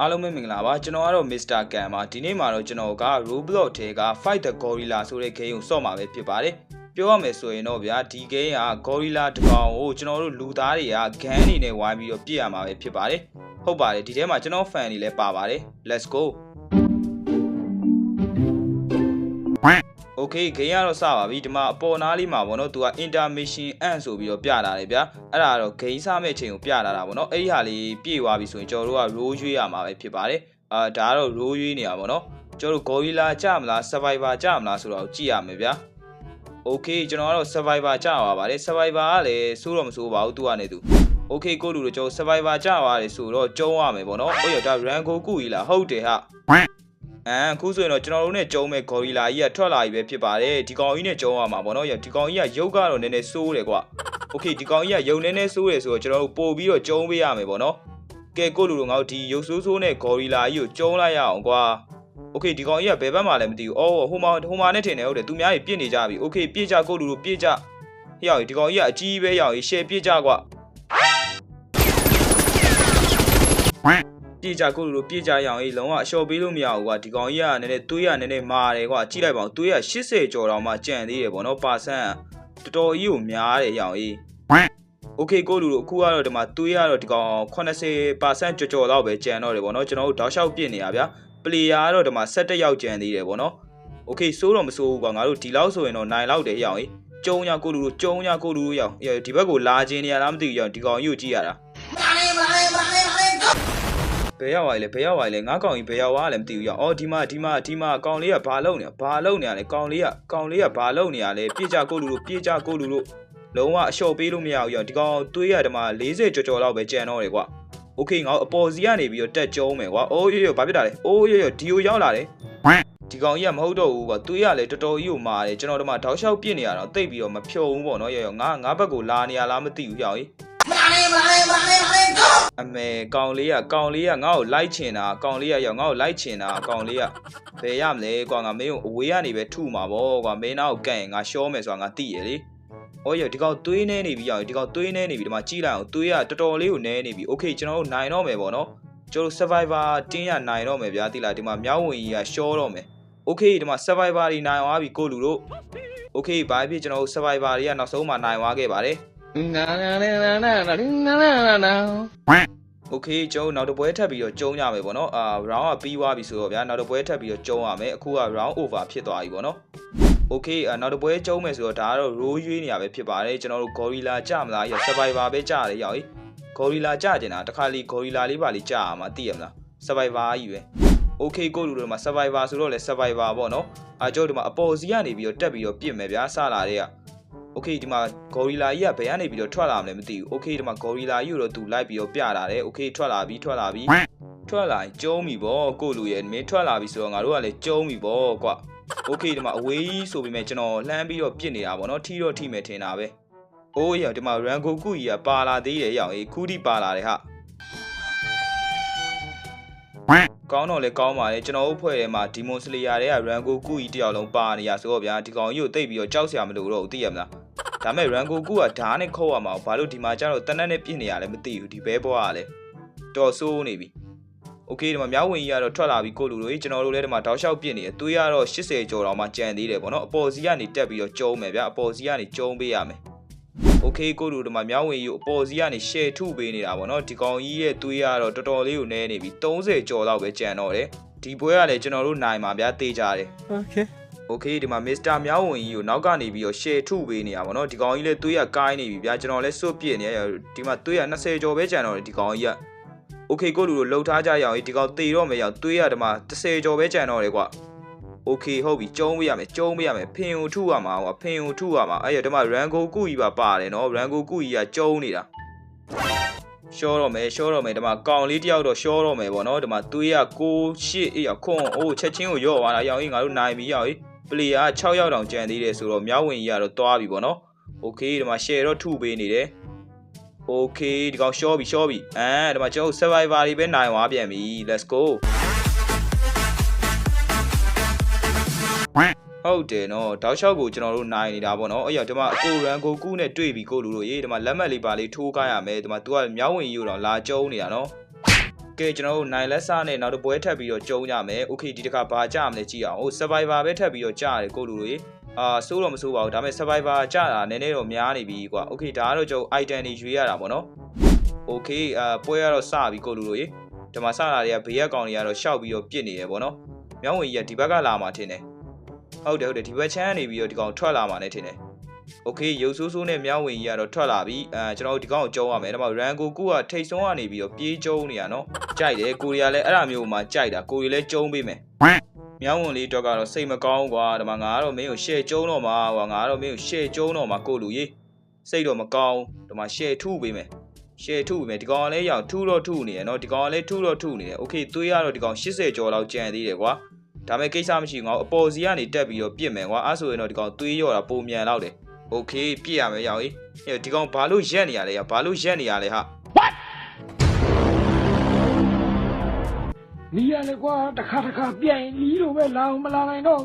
အားလုံးပဲမင်္ဂလာပါကျွန်တော်ကတော့ Mr. Kan ပါဒီနေ့မှာတော့ကျွန်တော်က Roblox ထဲက Fight the Gorilla ဆိုတဲ့ game ကိုစော့မှာပဲဖြစ်ပါတယ်ပြောရမယ်ဆိုရင်တော့ဗျာဒီ game က Gorilla တစ်ကောင်ကိုကျွန်တော်တို့လူသားတွေက gun အနေနဲ့ဝိုင်းပြီးတော့ပြစ်ရမှာပဲဖြစ်ပါတယ်ဟုတ်ပါတယ်ဒီထဲမှာကျွန်တော် fan တွေလည်းပါပါတယ် let's go Okay ဂိမ်းကတော့စပါပြီဒီမှာအပေါ်နားလေးမှာပေါ့နော်သူက intermission ant ဆိုပြီးတော့ပြလာတယ်ဗျာအဲ့ဒါကတော့ဂိမ်းစမဲ့ချိန်ကိုပြလာတာပေါ့နော်အဲ့ဒီဟာလေးပြည့်သွားပြီဆိုရင်ကျွန်တော်တို့က roll ရွေးရမှာပဲဖြစ်ပါတယ်အာဒါကတော့ roll ရွေးနေတာပေါ့နော်ကျွန်တော်တို့ gorilla ကြမလား survivor ကြမလားဆိုတော့ကြည့်ရမယ်ဗျာ Okay ကျွန်တော်ကတော့ survivor ကြပါပါတယ် survivor ကလည်းစိုးတော့မစိုးပါဘူးသူကနေသူ Okay ကိုလူတို့ကျွန်တော် survivor ကြပါတယ်ဆိုတော့ကျုံးရမယ်ပေါ့နော်ဟုတ်ရဒါ rango ကူကြီးလားဟုတ်တယ်ဟာ အမ်အခုဆိုရင်တော့ကျွန်တော်တို့နဲ့ကျုံးမဲ့ gorilla ကြီးကထွက်လာပြီပဲဖြစ်ပါတယ်ဒီကောင်ကြီးနဲ့ကျုံးရမှာပေါ့နော်ဒီကောင်ကြီးကရုပ်ကတော့နည်းနည်းစိုးတယ်ကွာ Okay ဒီကောင်ကြီးကရုပ်နည်းနည်းစိုးတယ်ဆိုတော့ကျွန်တော်တို့ပို့ပြီးတော့ကျုံးပေးရမယ်ပေါ့နော်ကဲကိုလူတို့ငါတို့ဒီရုပ်ဆိုးဆိုးနဲ့ gorilla ကြီးကိုကျုံးလိုက်ရအောင်ကွာ Okay ဒီကောင်ကြီးကဘယ်ဘက်မှလည်းမသိဘူး။အော်ဟိုမှာဟိုမှာနဲ့ထင်တယ်ဟုတ်တယ်။သူများကြီးပြစ်နေကြပြီ။ Okay ပြစ်ကြကိုလူတို့ပြစ်ကြ။ဟေ့ရောက်ဒီကောင်ကြီးကအကြီးပဲရောက်ရှယ်ပြစ်ကြကွာ။ ပြစ်ကြကိုလူတို့ပြစ်ကြရအောင်အေးလုံးဝအလျှော်ပေးလို့မရဘူးကွာဒီကောင်ကြီးကနည်းနည်းသွေးရနည်းနည်းမာတယ်ကွာကြည့်လိုက်ပါဦးသွေးရ80ကျော်တောင်မှကြံသေးတယ်ဗောနော်ပါဆန်တော်တော်ကြီးကိုများတယ်ရအောင်အေး Okay ကိုလူတို့အခုကတော့ဒီမှာသွေးရတော့ဒီကောင်80%ကျော်ကျော်တော့ပဲကြံတော့တယ်ဗောနော်ကျွန်တော်တို့တောက်လျှောက်ပြစ်နေရဗျာ ပလေယာကတော့ဒီမှာ17ယောက်ကျန်သေးတယ်ဗောနော်โอเคစိုးတော့မစိုးဘူးကွာငါတို့ဒီလောက်ဆိုရင်တော့နိုင်လောက်တယ်ရအောင်ကြီးကျုံညာကိုလူတို့ကျုံညာကိုလူတို့ရအောင်ဒီဘက်ကိုလာခြင်းနေရလားမသိဘူးရအောင်ဒီကောင်ကြီးကိုကြည့်ရတာ ဘယ်ရောက်သွားလဲဘယ်ရောက်သွားလဲငါကောင်ကြီးဘယ်ရောက်သွားလဲမသိဘူးရအောင်အော်ဒီမှာဒီမှာဒီမှာကောင်လေးကဘာလုပ်နေလဲဘာလုပ်နေရလဲကောင်လေးကကောင်လေးကဘာလုပ်နေရလဲပြေးကြကိုလူတို့ပြေးကြကိုလူတို့လုံးဝအလျှော့ပေးလို့မရဘူးရအောင်ဒီကောင်တွေးရဒီမှာ40ကျော်ကျော်လောက်ပဲကြံတော့တယ်ကွာ โอเคငါအပေါ်စီကနေပြီးတော့တက်ကျုံးမယ်ကွာအိုးရရဘာဖြစ်တာလဲအိုးရရဒီကိုရောက်လာတယ်ဒီကောင်ကြီးကမဟုတ်တော့ဘူးကွာသွေးရလဲတော်တော်ကြီးကိုမာတယ်ကျွန်တော်တို့မှတောက်လျှောက်ပြစ်နေရတော့တိတ်ပြီးတော့မဖြုံဘူးပေါ့နော်ရရငါငါဘက်ကိုလာနေရလားမသိဘူးကြောက်ကြီး အမေကောင်လေးကကောင်လေးကငါ့ကိုလိုက်ချင်တာကောင်လေးကရောက်ငါ့ကိုလိုက်ချင်တာကောင်လေးကဘယ်ရမလဲကွာငါမင်းကိုအဝေးကနေပဲထုမှာပေါ့ကွာမင်းနောက်ကိုကန့်ရင်ငါရှောမယ်ဆိုတာငါသိရလေ။အော်ရဒီကောင်သွေးနေနေပြီရောက်ဒီကောင်သွေးနေနေပြီဒီမှာကြည့်လိုက်အောင်သွေးကတော်တော်လေးကိုနဲနေပြီ။ Okay ကျွန်တော်တို့နိုင်တော့မယ်ပေါ့နော်။ကျွန်တော်တို့ survivor တင်းရနိုင်တော့မယ်ဗျာတိလာဒီမှာမြောက်ဝင်ကြီးကရှောတော့မယ်။ Okay ဒီမှာ survivor တွေနိုင်သွားပြီကိုလူတို့။ Okay ဘာဖြစ်ကျွန်တော်တို့ survivor တွေကနောက်ဆုံးမှနိုင်သွားခဲ့ပါတယ် နာနာနာနာနာနာနာနာနာ။ Okay ကျွန်တော်တို့နောက်တစ်ပွဲထပ်ပြီးတော့ကျုံးရမယ်ပေါ့နော်။အာ round ကပြီးသွားပြီဆိုတော့ဗျာနောက်တစ်ပွဲထပ်ပြီးတော့ကျုံးရမယ်။အခုက round over ဖြစ်သွားပြီပေါ့နော်။ Okay အာနောက်တစ်ပွဲကျုံးမယ်ဆိုတော့ဒါကတော့ roll ရွေးနေရပဲဖြစ်ပါတယ်ကျွန်တော်တို့ gorilla ကြမလားရ survivor ပဲကြရတယ်ရောက် gorilla ကြကျင်တာတခါလီ gorilla လေးပါလေးကြရမှာသိရမလား survivor ကြီးပဲ Okay ကိုလူတို့မှာ survivor ဆိုတော့လေ survivor ပေါ့နော်အာကျွန်တော်တို့မှာအပေါ်စီကနေပြီးတော့တက်ပြီးတော့ပြစ်မယ်ဗျာစလာတဲ့က Okay ဒီမှာ gorilla ကြီးကဘယ်ကနေပြီးတော့ထွက်လာမလဲမသိဘူး Okay ဒီမှာ gorilla ကြီးကိုတော့သူလိုက်ပြီးတော့ပြလာတယ် Okay ထွက်လာပြီထွက်လာပြီထွက်လာရင်ကျုံးပြီဗောကိုလူရဲ့မင်းထွက်လာပြီဆိုတော့ငါတို့ကလည်းကျုံးပြီဗောကွာ โอเคဒီမှာအဝေးဆိုပေမဲ့ကျွန်တော်လှမ်းပြီးတော့ပြစ်နေတာပေါ့နော်ထီတော့ထိမယ်ထင်တာပဲအိုးရဒီမှာ rango ကူကြီးကပါလာသေးတယ်ရောက်အေးခူးတီပါလာတယ်ဟာကောင်းတော့လေကောင်းပါလေကျွန်တော်တို့ဖွဲ့ထဲမှာ demon slayer တွေက rango ကူကြီးတယောက်လုံးပါနေရဆိုတော့ဗျာဒီကောင်ကြီးကိုတိတ်ပြီးတော့ကြောက်စရာမလိုတော့ဘူးသိရမလား ဒါမဲ့ rango ကူကဓာတ်နဲ့ခုတ်ရမှာဘာလို့ဒီမှာကျတော့တနက်နဲ့ပြစ်နေရလဲမသိဘူးဒီဘဲဘွားကလည်းတော်ဆိုးနေပြီ โอเคဒီမှာမြောက်ဝင်ကြီးကတော့ထွက်လာပြီကိုလူတို့ကြီးကျွန်တော်တို့လည်းဒီမှာတောက်လျှောက်ပြစ်နေတယ်သွေးကတော့80ကျော်တောင်မှကြံသေးတယ်ပေါ့နော်အပေါ်စီကနေတက်ပြီးတော့ကျုံးမယ်ဗျာအပေါ်စီကနေကျုံးပေးရမယ်โอเคကိုလူဒီမှာမြောက်ဝင်ကြီးကိုအပေါ်စီကနေ share ထုပေးနေတာပေါ့နော်ဒီကောင်ကြီးရဲ့သွေးကတော့တော်တော်လေးကိုနဲနေပြီ30ကျော်လောက်ပဲကြံတော့တယ်ဒီပွဲကလည်းကျွန်တော်တို့နိုင်ပါဗျာတေးကြတယ် โอเค โอเคဒီမှာမစ္စတာမြောက်ဝင်ကြီးကိုနောက်ကနေပြီးတော့ share ထုပေးနေတာပေါ့နော်ဒီကောင်ကြီးလည်းသွေးရကိုင်းနေပြီဗျာကျွန်တော်လည်းစွတ်ပြစ်နေရဒီမှာသွေးရ20ကျော်ပဲကြံတော့တယ်ဒီကောင်ကြီးက โอเคကိုလူတို့လှုပ်ထားကြရအောင်ဒီကောင်တေတော့မယ်ရအောင်တွေးရဒီမှာ30ကျော်ပဲကြံတော့တယ်ကွာโอเคဟုတ်ပြီကျုံးပေးရမယ်ကျုံးပေးရမယ်ဖင်ကိုထုရမှာကွာဖင်ကိုထုရမှာအဲ့ရဒီမှာ rango ကုကြီးပါပါတယ်နော် rango ကုကြီးကကျုံးနေတာရှောတော့မယ်ရှောတော့မယ်ဒီမှာကောင်လေးတယောက်တော့ရှောတော့မယ်ပေါ့နော်ဒီမှာတွေးရ6 8အေးရခွန်အိုးချက်ချင်းကိုရော့သွားတာရောင်ကြီးငါတို့နိုင်ပြီရောင်ကြီး player 6ယောက်တောင်ကြံသေးတယ်ဆိုတော့မြောက်ဝင်ကြီးကတော့သွားပြီပေါ့နော် okay ဒီမှာ share တော့ထုပေးနေတယ် okay ဒီကောင် short ပြီ short ပြီအဲဒီမှာကျွန်တော် survivor တွေပဲနိုင်သွားပြန်ပြီ let's go ဟုတ်တယ်နော်တောက်လျှောက်ကိုကျွန်တော်တို့နိုင်နေတာပေါ့နော်အဲ့ရဒီမှာအကိုရန်ကိုကူးနဲ့တွေ့ပြီးကိုလူတို့ရေးဒီမှာလက်မှတ်လေးပါလေးထိုးကားရမယ်ဒီမှာ तू ကမြောင်းဝင်ကြီးတော့လာကျုံနေတာနော် ကဲကျွန်တော်တို့နိုင်လက်စနဲ့နောက်တစ်ပွဲထပ်ပြီးတော့ကြုံရမယ်။ Okay ဒီတစ်ခါဘာကြမလဲကြည့်အောင်။ Survivor ပဲထပ်ပြီးတော့ကြရတယ်ကိုလူတွေ။အာစိုးတော့မစိုးပါဘူး။ဒါပေမဲ့ Survivor ကြတာနည်းနည်းတော့များနေပြီကွာ။ Okay ဒါကတော့ကျွန်တော် item တွေရွေးရတာပေါ့နော်။ Okay အာပွဲကတော့စပြီကိုလူတွေ။ဒီမှာစတာတွေကဘေးကကောင်တွေကတော့ရှောက်ပြီးတော့ပြစ်နေတယ်ပေါ့နော်။မြောင်းဝင်ကြီးကဒီဘက်ကလာမှထင်တယ်။ဟုတ်တယ်ဟုတ်တယ်ဒီဘက်ချမ်းနေပြီးတော့ဒီကောင်ထွက်လာမှလည်းထင်တယ်။ โอเคရုပ်ဆိုးဆိုးနဲ့မြောင်းဝင်ကြီးကတော့ထွက်လာပြီအဲကျွန်တော်တို့ဒီကောင်ကိုကျုံးရမယ်ဒါမှရန်ကိုကူကထိတ်ဆုံးကနေပြီးတော့ပြေးကျုံးနေရနော်ကြိုက်တယ်ကိုရီးယားလည်းအဲ့ဒါမျိုးမှကြိုက်တာကိုရီလည်းကျုံးပေးမယ်မြောင်းဝင်လေးတော့ကတော့စိတ်မကောင်းကွာဒါမှငါကတော့မင်းကိုရှယ်ကျုံးတော့မှာကွာငါကတော့မင်းကိုရှယ်ကျုံးတော့မှာကိုလူကြီးစိတ်တော့မကောင်းဒါမှရှယ်ထုပေးမယ်ရှယ်ထုပေးမယ်ဒီကောင်ကလည်းရောင်ထုတော့ထုနေတယ်နော်ဒီကောင်ကလည်းထုတော့ထုနေတယ်โอเคသွေးရတော့ဒီကောင်80ကျော်လောက်ကျန်သေးတယ်ကွာဒါပေမဲ့ကိစ္စမရှိငါအပေါ်စီကနေတက်ပြီးတော့ပြစ်မယ်ကွာအဲ့ဆိုရင်တော့ဒီကောင်သွေးရော့တာပုံမြန်လောက်တယ် โอเคပြည့်ရမယ်ရောင်ကြီးဟဲ့ဒီကောင်ဘာလို့ရက်နေရလဲရဘာလို့ရက်နေရလဲဟာ နီးရလေကွာတစ်ခါတစ်ခါပြန်ရင်နီးလို့ပဲလာအောင်မလာနိုင်တော့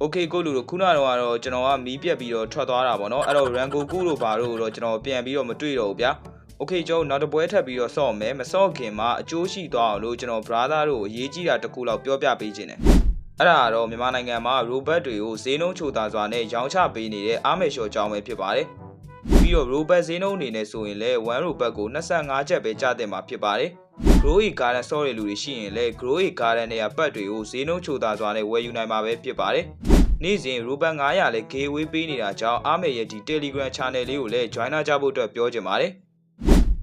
โอเคကိုလူတို့ခုနကတော့ကတော့ကျွန်တော်ကမီးပြက်ပြီးတော့ထွက်သွားတာပေါ့နော်အဲ့တော့ Rango ကူတို့ဘာတို့တော့ကျွန်တော်ပြန်ပြီးတော့မတွေ့တော့ဘူးဗျာโอเคကျွန်တော်နောက်တစ်ပွဲထပ်ပြီးတော့ဆော့မယ်မဆော့ခင်မှာအကျိုးရှိသွားအောင်လို့ကျွန်တော် brother တို့ကိုအရေးကြီးတာတစ်ခုလောက်ပြောပြပေးခြင်းတယ် အဲ့ဒါကတော့မြန်မာနိုင်ငံမှာ robot တွေကိုဈေးနှုန်းချိုသာစွာနဲ့ရောင်းချပေးနေတဲ့အားမေရှော်ကြောင်းပဲဖြစ်ပါတယ်ပြီးတော့ robot ဈေးနှုန်းအနေနဲ့ဆိုရင်လည်း1 robot ကို25ချက်ပဲကျတင်မှာဖြစ်ပါတယ် Growy Garden ဆော့တဲ့လူတွေရှိရင်လည်း Growy Garden နဲ့ပတ်တွေကိုဈေးနှုန်းချိုသာစွာနဲ့ဝယ်ယူနိုင်မှာပဲဖြစ်ပါတယ်။နေ့စဉ် Ruben 900လည်း giveaway ပေးနေတာကြောင့်အားမေရဲ့ဒီ Telegram Channel လေးကိုလည်း join ကြဖို့အတွက်ပြောချင်ပါတယ်။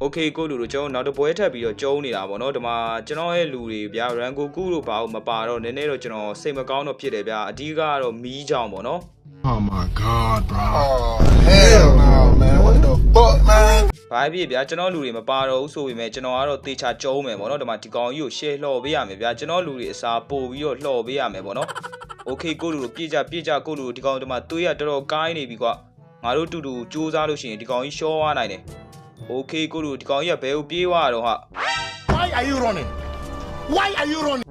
Okay ကိုလူတို့ကျွန်တော်နောက်တစ်ပွဲထပ်ပြီးတော့ကျုံးနေတာပေါ့နော်ဒီမှာကျွန်တော်ရဲ့လူတွေဗျာ Rango ကူတို့ဘာလို့မပါတော့နည်းနည်းတော့ကျွန်တော်စိတ်မကောင်းတော့ဖြစ်တယ်ဗျာအဓိကကတော့မီးကြောင်ပေါ့နော် Oh my god, bro. Oh, hell no, man. What the fuck, man? ။ဘာဖြစ်ဗျာကျွန်တော်လူတွေမပါတော့ဘူးဆိုပေမဲ့ကျွန်တော်ကတော့တေချာကျုံးမယ်ပေါ့နော်ဒီမှာဒီကောင်ကြီးကို share လှော်ပေးရမယ်ဗျာကျွန်တော်လူတွေအစားပို့ပြီးတော့လှော်ပေးရမယ်ပေါ့နော်။ Okay ကိုလူတို့ပြည့်ကြပြည့်ကြကိုလူတို့ဒီကောင်ဒီမှာသွေးရတော်တော်ကိုင်းနေပြီကွာ။ငါတို့တူတူစူးစားလို့ရှိရင်ဒီကောင်ကြီးရှော့သွားနိုင်တယ်။ Okay ကိုလူဒီကောင်ကြီးကဘယ်ကိုပြေးသွားတော့ဟာ Why are you running? Why are you running?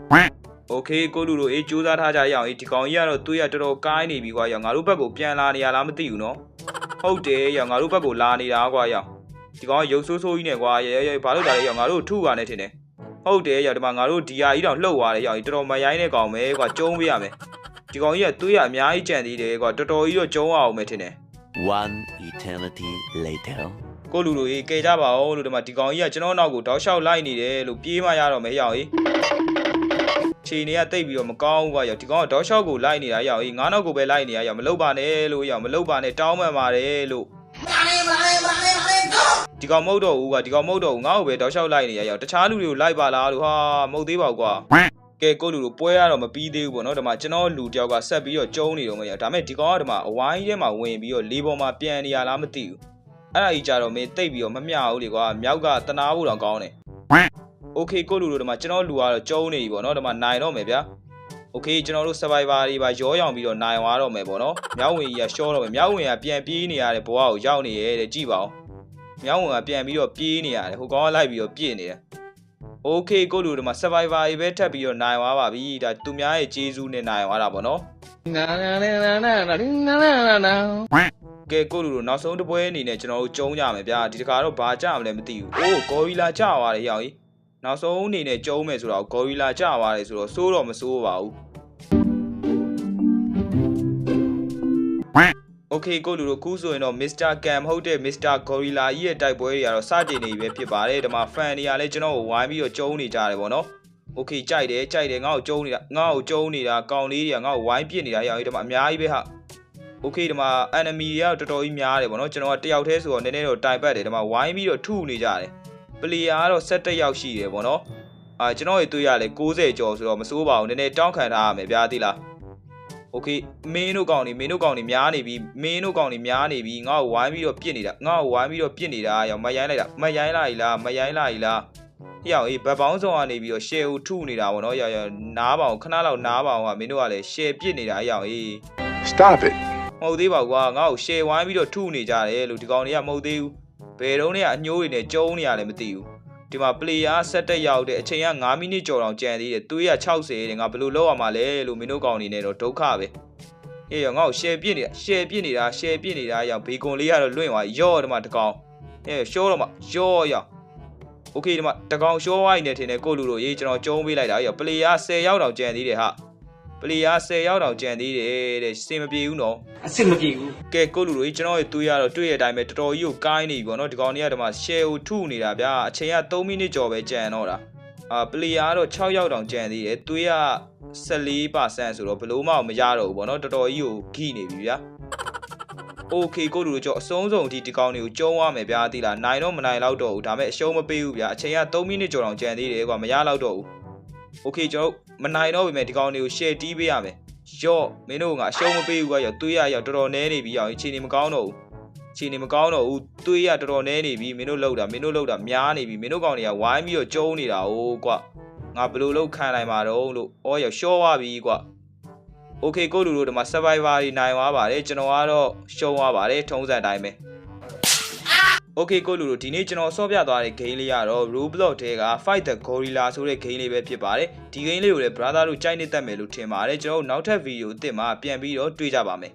Okay ကိုလူတို့အေးစူးစားထားကြရအောင်အေးဒီကောင်ကြီးကတော့သွေးရတော်တော်ကိုင်းနေပြီကွာ။ရောငါတို့ဘက်ကိုပြန်လာနေရလားမသိဘူးနော်။ဟုတ်တယ်ရောငါတို့ဘက်ကိုလာနေတာကွာရောဒီကောင်ကရုပ်ဆိုးဆိုးကြီးနဲ့ကွာရဲရဲဘာလို့လာလဲရောငါတို့ထုပါနဲ့ထင်တယ်။ဟုတ်တယ်ရောက်ဒီမှာငါတို့ဒီယာကြီးတော့လှုပ်သွားတယ်ရောက်တော်တော်မရိုင်းတဲ့ကောင်ပဲကွာကျုံးပေးရမယ်ဒီကောင်ကြီးကသွေးရအများကြီးကြံသေးတယ်ကွာတော်တော်ကြီးတော့ကျုံးအောင်မယ်ထင်တယ် One eternity later. ကိုလူလူကြီးကဲကြပါဦးလို့ဒီမှာဒီကောင်ကြီးကကျွန်တော်နောက်ကိုတောက်လျှောက်လိုက်နေတယ်လို့ပြေးမှရတော့မယ်ရောက်ကြီးခြေနေကတိတ်ပြီးတော့မကောင်းဘူးကွာရောက်ဒီကောင်ကတောက်လျှောက်ကိုလိုက်နေတာရောက်ကြီးငါးနောက်ကိုပဲလိုက်နေရရောက်မလုပ်ပါနဲ့လို့ရောက်မလုပ်ပါနဲ့တောင်းမှန်ပါတယ်လို့ဒီကောင်မဟုတ်တော့ဘူးကွာဒီကောင်မဟုတ်တော့ဘူးငါ့ကိုပဲတောက်လျှောက်လိုက်နေရရောက်တခြားလူတွေကိုလိုက်ပါလားလို့ဟာမဟုတ်သေးပါဘူးကွာကဲကိုလူတို့ပွဲရတော့မပြီးသေးဘူးပေါ့နော်ဒီမှာကျွန်တော်လူတယောက်ကဆက်ပြီးတော့ကျုံးနေတော့မရဒါပေမဲ့ဒီကောင်ကဒီမှာအဝိုင်းထဲမှာဝင်ပြီးတော့လေးပေါ်မှာပြန်နေရလားမသိဘူး အဲ့ဒါကြီးကြတော့မင်းတိတ်ပြီးတော့မမျှဘူးလေကွာမြောက်ကတနာဖို့တော့ကောင်းတယ်โอเคကိုလူတို့ဒီမှာကျွန်တော်လူကတော့ကျုံးနေပြီပေါ့နော်ဒီမှာနိုင်တော့မယ်ဗျာโอเคကျွန်တော်တို့ survivor တွေပါရောရောင်ပြီးတော့နိုင်သွားတော့မယ်ပေါ့နော်မြောက်ဝင်ကြီးကရှော့တော့မယ်မြောက်ဝင်ကပြန်ပြေးနေရတဲ့ဘဝကိုရောက်နေရဲတဲ့ကြည့်ပါဦးမြောက်ဝင်ကပြန်ပြီးတော့ပြေးနေရတယ်ဟိုကောင်ကလိုက်ပြီးတော့ပြည့်နေတယ်โอเคကိုလူတို့မှာ survivor တွေပဲထပ်ပြီးတော့နိုင်သွားပါပြီဒါသူများရဲ့ကျေးဇူးနဲ့နိုင်သွားတာပေါ့နော်နာနာနာနာနာနာနာ ကဲကိုလူတို့နောက်ဆုံးတစ်ပွဲအနေနဲ့ကျွန်တော်တို့ကျုံးကြမယ်ဗျာဒီတခါတော့ဘာကြမလဲမသိဘူးအိုးဂေါ်ရီလာကြသွားတယ်ရောက်ကြီးနောက်ဆုံးအနေနဲ့ကျုံးမယ်ဆိုတော့ဂေါ်ရီလာကြသွားတယ်ဆိုတော့စိုးတော့မစိုးပါဘူးโอเคကိုလူတို့ခုဆိုရင်တော့ Mr. Cam ဟုတ်တဲ့ Mr. Gorilla ကြီးရဲ့တိုက်ပွဲတွေကတော့စတင်နေပြီပဲဖြစ်ပါတယ်ဒီမှာ fan တွေကလည်းကျွန်တော်ကိုဝိုင်းပြီးတော့ကျုံးနေကြတယ်ပေါ့နော် โอเคကြိုက်တယ်ကြိုက်တယ်ငါ့ကိုကျုံးနေတာငါ့ကိုကျုံးနေတာကောင်လေးတွေကငါ့ကိုဝိုင်းပစ်နေတာရောက်ဒီမှာအများကြီးပဲဟာ โอเคဒီမှာ enemy တွေကတော်တော်ကြီးများတယ်ဗောနော်ကျွန်တော်ကတယောက်တည်းဆိုတော့နည်းနည်းတော့တိုင်ပတ်တယ်ဒီမှာဝိုင်းပြီးတော့ထုနေကြတယ် player ကတော့17ယောက်ရှိတယ်ဗောနော်အာကျွန်တော်ရေတွေ့ရလဲ60ကျော်ဆိုတော့မစိုးပါဘူးနည်းနည်းတောင်းခံထားရမယ်ဗျာသိလားโอเคမင်းတို့ကောင်နေမင်းတို့ကောင်နေများနေပြီမင်းတို့ကောင်နေများနေပြီငါ့ကိုဝိုင်းပြီးတော့ပြစ်နေတာငါ့ကိုဝိုင်းပြီးတော့ပြစ်နေတာရောမရိုင်းလိုက်တာမရိုင်းလိုက်လားမရိုင်းလိုက်လား ဟိအောင်အေးဘက်ပေါင်းဆောင်ကနေပြီးတော့ share ကိုထုနေတာဗောနော်ရရနားပါအောင်ခဏလောက်နားပါအောင်ကမင်းတို့ကလည်း share ပြစ်နေတာဟိအောင်အေး Stop it. မဟုတ်သေးပါဘူးကွာငါ့ကို share ဝိုင်းပြီးတော့ထုနေကြတယ်လို့ဒီကောင်တွေကမဟုတ်သေးဘူးဘယ်တော့နေကအညိုးတွေနဲ့ကျုံးနေရလဲမသိဘူးဒီမှာ player 17ရောက်တဲ့အချိန်က9မိနစ်ကျော်တောင်ကြံသေးတယ်သွေးရ60တဲ့ငါဘယ်လိုလုပ်ရမှာလဲလို့မင်းတို့ကောင်နေနေတော့ဒုက္ခပဲအေးရငါ့ကို share ပြစ်နေတာ share ပြစ်နေတာ share ပြစ်နေတာဟိအောင်ဘေကွန်လေးကတော့လွင့်သွားရော့ဒီမှာတကောင်အေးရှောတော့မှရော့ရော့ โอเคဒီမှာတကောင်ရှောဝိုင်းနေထင်တယ်ကိုလူတို့ရေးကျွန်တော်ကျုံးပေးလိုက်တာရောပလေယာ10ရောက်တော့ကြံသေးတယ်ဟာ ပလေယာ10ရောက်တော့ကြံသေးတယ်တဲ့စင်မပြေဘူးနော်အစ်မပြေဘူးကဲကိုလူတို့ကျွန်တော်ရဲ့တွေးရတော့တွေးရတဲ့အတိုင်းပဲတော်တော်ကြီးကိုကိုင်းနေပြီပေါ့နော်ဒီကောင်တွေကဒီမှာ share ကိုထုနေတာဗျာအချိန်က3မိနစ်ကျော်ပဲကြံတော့တာအာပလေယာကတော့6ရောက်တောင်ကြံသေးတယ်တွေးရ14%ဆိုတော့ဘယ်လို့မှမရတော့ဘူးပေါ့နော်တော်တော်ကြီးကိုဂိနေပြီဗျာ Okay ကိုလူတို့ကြောအဆုံးစုံအထိဒီကောင်တွေကိုကျုံးရမယ်ဗျာတိလားနိုင်တော့မနိုင်တော့တော့ဘူးဒါပေမဲ့အရှုံးမပေးဘူးဗျာအချိန်က3မိနစ်ကျော်တောင်ကြံသေးတယ်ကွာမရတော့တော့ဘူး Okay ကျွန်တော်တို့မနိုင်တော့ပြီမဲ့ဒီကောင်တွေကို share တီးပေးရမယ်ရော့မင်းတို့ကအရှုံးမပေးဘူးကွာရောတွေးရရောတော်တော်နဲနေပြီရောအခြေအနေမကောင်းတော့ဘူးအခြေအနေမကောင်းတော့ဘူးတွေးရတော်တော်နဲနေပြီမင်းတို့လောက်တာမင်းတို့လောက်တာများနေပြီမင်းတို့ကောင်တွေကဝိုင်းပြီးတော့ကျုံးနေတာ哦ကွာငါဘယ်လိုလုပ်ခံနိုင်မှာတော့လို့ဩရောရှော့သွားပြီကွာ Okay ကိုလူတို့ဒီမှာ survivor တွေနိုင်သွားပါတယ်ကျွန်တော်ကတော့ရှုံးသွားပါတယ်ထုံးစံအတိုင်းပဲ Okay ကိုလူတို့ဒီနေ့ကျွန်တော်ဆော့ပြသွားတဲ့ game လေးကတော့ Roblox ထဲက Fight the Gorilla ဆိုတဲ့ game လေးပဲဖြစ်ပါတယ်ဒီ game လေးကိုလည်း brother တို့ကြိုက်နေတတ်မယ်လို့ထင်ပါတယ်ကျွန်တော်တို့နောက်ထပ် video အသစ်မှာပြန်ပြီးတော့တွေ့ကြပါမယ်